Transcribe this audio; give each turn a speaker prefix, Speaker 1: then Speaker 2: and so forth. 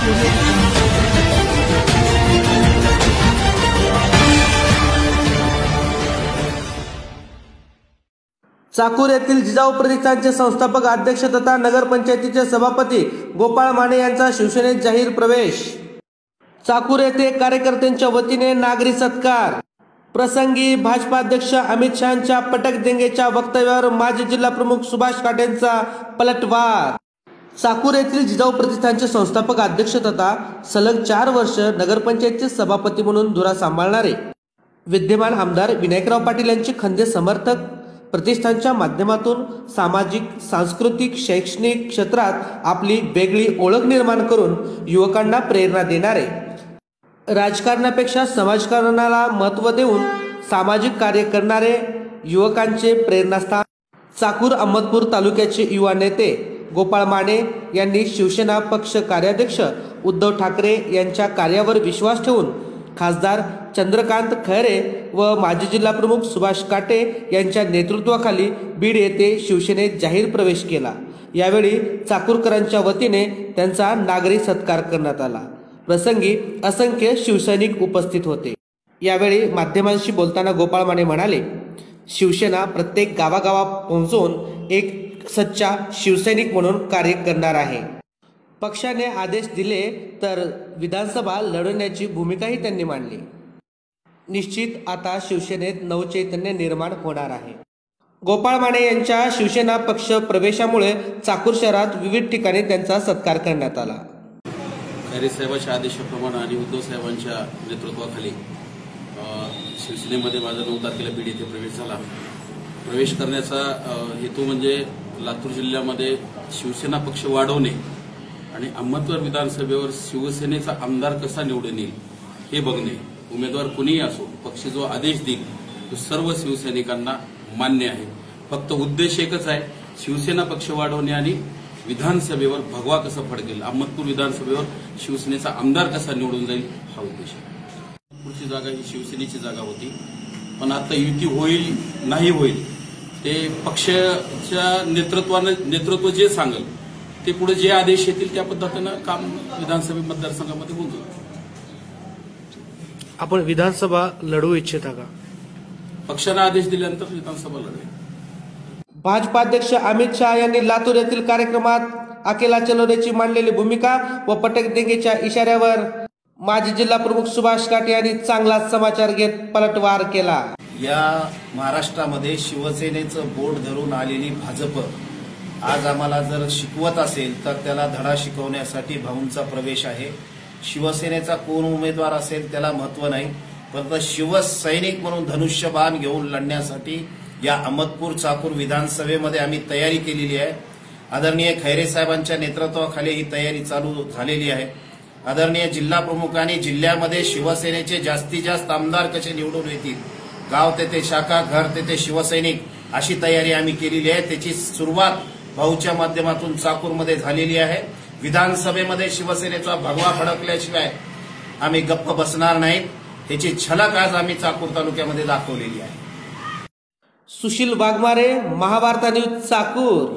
Speaker 1: चाकूर येथील जिजाऊ प्रतिष्ठानचे संस्थापक अध्यक्ष तथा नगरपंचायतीचे सभापती गोपाळ माने यांचा शिवसेनेत जाहीर प्रवेश. चाकूर येथे कार्यकर्त्यांच्या वतीने नागरी सत्कार. प्रसंगी भाजपाध्यक्ष अमित शहाच्या पटक देंगेच्या वक्तव्यावर माजी जिल्हा प्रमुख सुभाष काटेंचा पलटवार. साकूर येथील जिजाऊ प्रतिष्ठानचे संस्थापक अध्यक्ष तथा सलग चार वर्ष नगरपंचायतचे सभापती म्हणून धुरा सांभाळणारे विद्यमान आमदार विनायकराव पाटील यांचे खंदे समर्थक प्रतिष्ठानच्या माध्यमातून सामाजिक सांस्कृतिक शैक्षणिक क्षेत्रात आपली वेगळी ओळख निर्माण करून युवकांना प्रेरणा देणारे. राजकारणापेक्षा समाजकारणाला महत्त्व देऊन सामाजिक कार्य करणारे युवकांचे प्रेरणास्थान चाकूर अहमदपूर तालुक्याचे युवा नेते गोपाळ माने यांनी शिवसेना पक्ष कार्याध्यक्ष उद्धव ठाकरे यांच्या कार्यावर विश्वास ठेवून खासदार चंद्रकांत खैरे व माजी जिल्हाप्रमुख सुभाष काटे यांच्या नेतृत्वाखाली बीड येथे शिवसेनेत जाहीर प्रवेश केला. यावेळी चाकूरकरांच्या वतीने त्यांचा नागरी सत्कार करण्यात आला. प्रसंगी असंख्य शिवसैनिक उपस्थित होते. यावेळी माध्यमांशी बोलताना गोपाळ माने म्हणाले शिवसेना प्रत्येक गावागावात पोहोचून एक सच्चा शिवसैनिक म्हणून कार्य करणार आहे. पक्षाने आदेश दिले तर विधानसभा लढवण्याची भूमिकाही त्यांनी मांडली. निश्चित आता शिवसेनेत नवचैतन्य निर्माण होणार आहे. गोपाळ माने यांच्या शिवसेना पक्ष प्रवेशामुळे चाकूर शहरात विविध ठिकाणी त्यांचा सत्कार करण्यात आला.
Speaker 2: खैरे साहेबांच्या आदेशाप्रमाणे आणि उद्धव साहेबांच्या नेतृत्वाखाली शिवसेनेमध्ये माझा नऊ तारखेला बीड येथे प्रवेश झाला. प्रवेश करण्याचा हेतू म्हणजे लातूर जिल्ह्यामध्ये शिवसेना पक्ष वाढवणे आणि अहमदनगर विधानसभेवर शिवसेनेचा आमदार कसा निवडून येईल हे बघणे. उमेदवार कुणीही असो पक्ष जो आदेश देईल तो सर्व शिवसैनिकांना मान्य आहे. फक्त उद्देश एकच आहे शिवसेना पक्ष वाढवणे आणि विधानसभेवर भगवा कसा फडकेल अहमदपूर विधानसभेवर शिवसेनेचा आमदार कसा निवडून जाईल हा उद्देश आहे. पुढची जागा ही शिवसेनेची जागा होती. पण आता युती होईल नाही होईल ते पक्षाच्या नेतृत्वानं नेतृत्व जे सांगेल ते पुढे जे आदेश येतील त्या पद्धतीनं काम विधानसभा मतदारसंघामध्ये होऊन जाईल.
Speaker 1: आपण विधानसभा लढवू इच्छिता का?
Speaker 2: पक्षानं आदेश दिल्यानंतर विधानसभा लढवेल
Speaker 1: भाजपाध्यक्ष अमित शहा यांनी लातूर येथील कार्यक्रमात अकेला चलवण्याची मांडलेली भूमिका व पटक देंगेच्या इशाऱ्यावर माजी जिल्हा प्रमुख सुभाष काटे यांनी चांगलाच समाचार घेत पलटवार केला.
Speaker 3: या महाराष्ट्रामध्ये शिवसेनेचं बोट धरून आलेली भाजप आज आम्हाला जर शिकवत असेल तर त्याला धडा शिकवण्यासाठी भाऊंचा प्रवेश आहे. शिवसेनेचा कोण उमेदवार असेल त्याला महत्त्व नाही. परंतु शिवसैनिक म्हणून धनुष्यबाण घेऊन लढण्यासाठी या अहमदपूर चाकूर विधानसभेमध्ये आम्ही तयारी केलेली आहे. आदरणीय खैरे साहेबांच्या नेतृत्वाखाली ही तयारी चालू झालेली आहे. आदरणीय जिल्हा प्रमुखांनी जिल्ह्यामध्ये शिवसेनेचे जास्तीत जास्त आमदार कसे निवडून येतील? गाव तेथे शाखा घर तेथे शिवसैनिक अशी तयारी आम्ही केलेली आहे. त्याची सुरुवात भाऊच्या माध्यमातून चाकूरमध्ये झालेली आहे. विधानसभेमध्ये शिवसेनेचा भगवा फडकल्याशिवाय आम्ही गप्प बसणार नाहीत. त्याची झलक आज आम्ही चाकूर तालुक्यामध्ये दाखवलेली आहे.
Speaker 1: सुशील वाघमारे महाभारता न्यूज चाकूर.